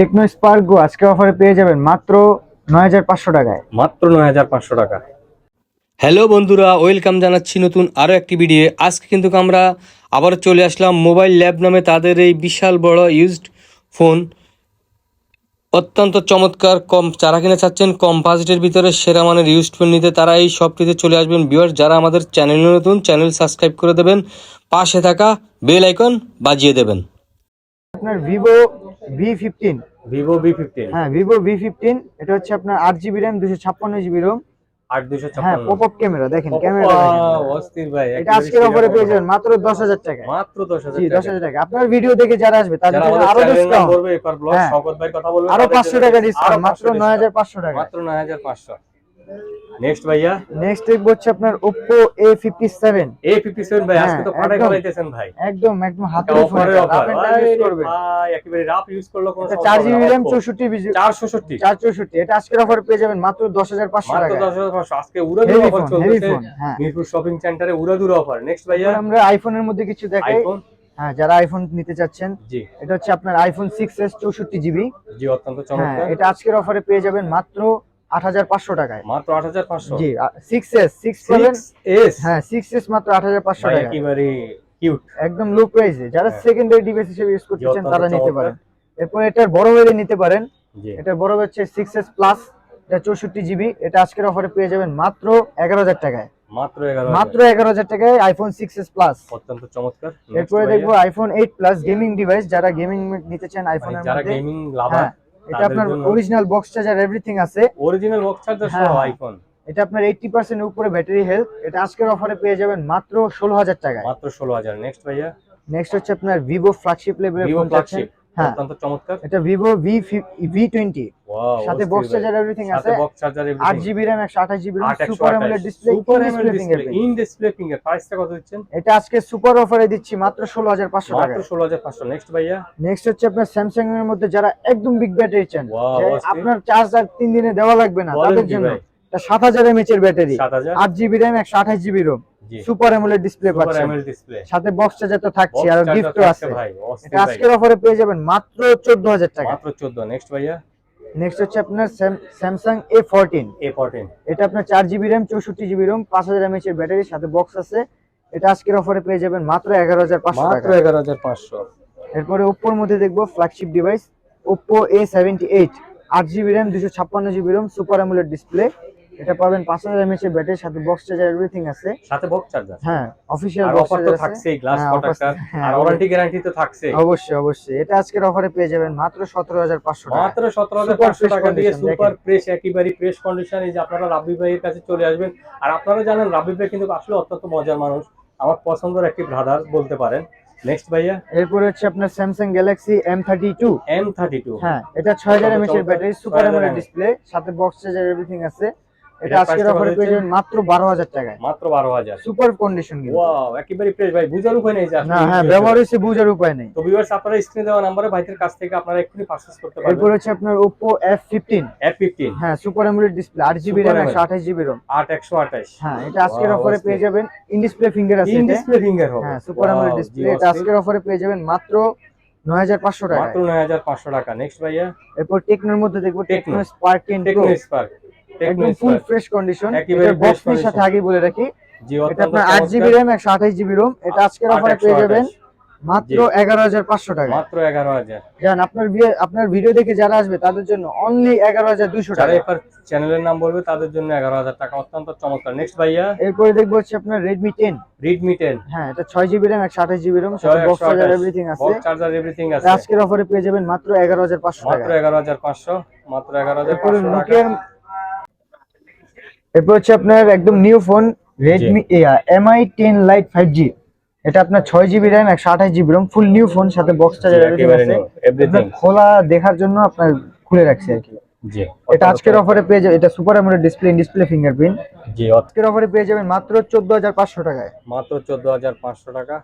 Tecno Spark গো আজকে অফারে পেয়ে যাবেন মাত্র নয় হাজার পাঁচশো টাকায়। মাত্র নয় হাজার পাঁচশো টাকা। হ্যালো বন্ধুরা ওয়েলকাম জানাচ্ছি নতুন আরও একটি ভিডিও আজকে কিন্তু আমরা আবার চলে আসলাম মোবাইল ল্যাব নামে তাদের এই বিশাল বড় ইউজড ফোন অত্যন্ত চমৎকার কম যারা কিনে চাচ্ছেন কম বাজেটের ভিতরে সেরা মানের ইউজড ফোন নিতে তারা এই শপটিতে চলে আসবেন। ভিউয়ার যারা আমাদের চ্যানেল নতুন চ্যানেল সাবস্ক্রাইব করে দেবেন। পাশে থাকা বেল আইকন বাজিয়ে দেবেন। আপনার Vivo V fifteen Vivo V fifteen হ্যাঁ ভিভো ভি ফিফটিন এটা হচ্ছে আপনার আট জিবি র্যাম দুশো ছাপ্পান্ন জিবি রোম আট দুশো হ্যাঁ পপ আপ ক্যামেরা দেখেন। ক্যামেরা অস্থির ভাই এটা আজকের অফারে পেয়ে যাবেন মাত্র দশ হাজার টাকা। মাত্র দশ হাজার দশ হাজার টাকা। আপনার ভিডিও দেখে যারা আসবে তাদের জন্য আরও ডিসকাউন্ট করবে এবার ব্লগ হ্যাঁ। ভাই কথা বলবে আরও পাঁচশো টাকা ডিসকাউন্ট মাত্র নয় হাজার পাঁচশো টাকা। মাত্র নয় হাজার পাঁচশো। নেক্সট ভাইয়া? নেক্সট দেখব হচ্ছে আপনার এ ফিফটি সেভেন ভাই আজকে তো হ্যাঁ, ভাই। একদম একদম ইউজ ভাই একেবারে ইউজ করলে কোনো চার জিবি র্যাম চৌষট্টি চার ষষট্টি চার চৌষট্টি এটা আজকের অফারে পেয়ে যাবেন মাত্র দশ হাজার পাঁচশো মাত্র টাকা দশ হাজার পাঁচশো। আজকে উড়াদুরা হেভি অফার ফোন হ্যাঁ। মিরপুর শপিং সেন্টারে উড়াদুরা অফার নেক্সট ভাইয়া? আমরা আইফোনের মধ্যে কিছু দেখাই। আইফোন হ্যাঁ যারা আইফোন নিতে চাচ্ছেন এটা হচ্ছে আপনার আইফোন সিক্স এস চৌষট্টি জিবি। জি অত্যন্ত হ্যাঁ চমৎকার। এটা আজকের অফারে পেয়ে যাবেন মাত্র আট হাজার পাঁচশো টাকায়। মাত্র আট হাজার পাঁচশো? জি six S six seven six S হ্যাঁ সিক্স এস মাত্র আট হাজার পাঁচশো ভাই টাকা একেবারে কিউট একদম লো প্রাইসে যারা হ্যাঁ। সেকেন্ডারি ডিভাইস হিসেবে ইউজ করতে চান তারা নিতে পারেন। এরপর এটার বড় ভেরিয়েন্ট নিতে পারেন। এটা বড় হচ্ছে সিক্স এস প্লাস এটা চৌষট্টি জিবি এটা আজকের অফারে পেয়ে যাবেন মাত্র এগারো হাজার টাকায়। মাত্র এগারো মাত্র এগারো হাজার টাকায় আইফোন সিক্স এস প্লাস অত্যন্ত চমৎকার। এরপরে দেখব iPhone eight plus gaming device যারা গেমিং নিতে চান মানে আইফোনের যারা গেমিং লাভার হ্যাঁ। এটা আপনার অরিজিনাল বক্স চার্জার এভরিথিং আছে। অরিজিনাল বক্স চার্জার সহ আইকন আইফোন এটা আপনার এইটটি পার্সেন্ট উপরে ব্যাটারি হেলথ এটা আজকের অফারে পেয়ে যাবেন মাত্র ষোলো হাজার টাকায়। মাত্র ষোলো হাজার। নেক্সট ভাইয়া? নেক্সট হচ্ছে আপনার ভিভো ফ্ল্যাগশিপ লেভেলের ফোন ফ্ল্যাগশিপ হ্যাঁ। অত্যন্ত চমৎকার। এটা ভি টোয়েন্টি ওয়াও সাথে বক্স চার্জার এভরিথিং আছে। সাথে বক্স চার্জার র্যাম একশো আঠাশ GB RAM super AMOLED display super display in display finger প্রাইসটা কত দিচ্ছেন? এটা আজকে সুপার অফারে দিচ্ছি মাত্র ষোলো হাজার পাঁচশো টাকা মাত্র ষোলো হাজার পাঁচশো। নেক্সট ভাইয়া? নেক্সট হচ্ছে আপনার স্যামসাং এর মধ্যে যারা একদম বিগ ব্যাটারি চান। আপনার চার্জ আর তিন দিনে দেওয়া লাগবে না তাদের জন্য? এটা সাত হাজার এমএচ এর ব্যাটারি সাত হাজার? আট জিবি র্যাম একশো আঠাশ জিবি রোম জি সুপার অ্যামোলেড ডিসপ্লে সুপার পাচ্ছেন। ডিসপ্লে সাথে বক্স চার্জার তো থাকছে আর গিফটও আছে। ভাই এটা আজকের অফারে পেয়ে যাবেন মাত্র চোদ্দ হাজার টাকা। মাত্র 14 নেক্সট ভাইয়া? নেক্সট হচ্ছে আপনার স্যামসাং এ ফোরটিন A14 এটা আপনার চার জিবি র্যাম চৌষট্টি জিবি পাঁচ হাজার এমএচ এর ব্যাটারি সাথে বক্স আছে। এটা আজকের অফারে পেয়ে যাবেন মাত্র এগারো হাজার পাঁচশো মাত্র টাকা 11500 এরপরে ওপ্পোর মধ্যে দেখব flagship device Oppo A seventy eight আট জিবি র্যাম দুশো ছাপ্পান্ন GB ROM super AMOLED display এটা পাবেন পাঁচ হাজার এমএচ এর ব্যাটারি সাথে বক্স চার্জার এভরিথিং আছে। সাথে বক্স চার্জার হ্যাঁ অফিসিয়াল আর অফার তো থাকছেই গ্লাস প্রোটেক্টর আর ওয়ারেন্টি গ্যারান্টি তো থাকছে অবশ্যই অবশ্যই। এটা আজকের অফারে পেয়ে যাবেন মাত্র সতেরো হাজার পাঁচশো টাকা। মাত্র 17500 Super টাকা দিয়ে সুপার। ফ্রেশ একেবারে ফ্রেশ কন্ডিশন এই যে আপনারা রাব্বি ভাইয়ের কাছে চলে আসবেন। আর আপনারা জানেন রাব্বি ভাই কিন্তু আসলে অত্যন্ত মজার মানুষ। আমার পছন্দের একটি ব্রাদার বলতে পারেন। নেক্সট ভাইয়া। এরপরে হচ্ছে আপনার Samsung Galaxy M thirty two M32 হ্যাঁ এটা ছয় হাজার এমএচ এর ব্যাটারি সুপার অ্যামোলেড ডিসপ্লে সাথে বক্স চার্জার এভরিথিং আছে। এটা আজকের অফারে পেয়ে যাবেন মাত্র বারো হাজার টাকায়। মাত্র 12000 সুপার কন্ডিশন কিন্তু। ওয়াও একেবারে ফ্রেশ ভাই বুঝার উপায় নেই যে না হ্যাঁ ব্যবহার হয়েছে। বুঝার উপায় নেই। তো ভিউয়ার্স আপনারা স্ক্রিনে দেওয়া নম্বরে ভাইদের কাছ থেকে আপনারা এক্ষুনি পারচেজ করতে এরপর পারবেন হচ্ছে আপনার এফ ফিফটিন F15 হ্যাঁ সুপার ডিসপ্লে আট জিবি Super র্যাম AMOLED। একশো আঠাশ জিবি রোম 8128 হ্যাঁ এটা আজকের অফারে পেয়ে যাবেন। ইন ডিসপ্লে ফিঙ্গার আছে ইন ডিসপ্লে ফিঙ্গার হবে। হ্যাঁ সুপার Wow, ডিসপ্লে এটা আজকের অফারে পেয়ে যাবেন মাত্র নয় হাজার পাঁচশো টাকা মাত্র 9500 টাকা। নেক্সট ভাইয়া। এরপর টেকনোর মধ্যে দেখব টেকনো স্পার্ক টেকনো স্পার্ক একদম ফুল ফ্রেশ কন্ডিশন এটা বক্সের সাথে আগে বলে রাখি। এটা আপনার আট জিবি চমৎকার। র্যাম একশো আঠাশ জিবি রোম এটা আজকের অফারে পেয়ে যাবেন মাত্র এগারো হাজার পাঁচশো টাকা। মাত্র 11000 জান আপনার ভিডিও আপনার ভিডিও দেখে যারা আসবে তাদের জন্য অনলি এগারো হাজার দুইশো যারা টাকা। এবার চ্যানেলের নাম বলবে তাদের জন্য 11000 টাকা। অত্যন্ত চমৎকার। নেক্সট ভাইয়া। এরপরে দেখব হচ্ছে আপনার রেডমি টেন Redmi 10 হ্যাঁ এটা ছয় জিবি র্যাম একশো আঠাশ জিবি রোম সাথে বক্স চার্জার এভরিথিং আছে। বক্স চার্জার এভরিথিং আছে। আজকের অফারে পেয়ে যাবেন মাত্র এগারো হাজার পাঁচশো টাকা। মাত্র 11500 মাত্র এরপরে 11500 টাকা। এরপর হচ্ছে আপনার একদম new phone Redmi Mi ten lite five G এটা আপনার ছয় জিবি র্যাম একশো আঠাশ GB ROM full new phone সাথে বক্স চার্জার খোলা দেখার জন্য আপনার খুলে রাখছে আর কি। এটা আজকের অফারে পেয়ে যাবেন এটা super AMOLED display display fingerprint জি আজকের অফারে পেয়ে যাবেন মাত্র চোদ্দ হাজার পাঁচশো টাকায়। মাত্র 14500 টাকা।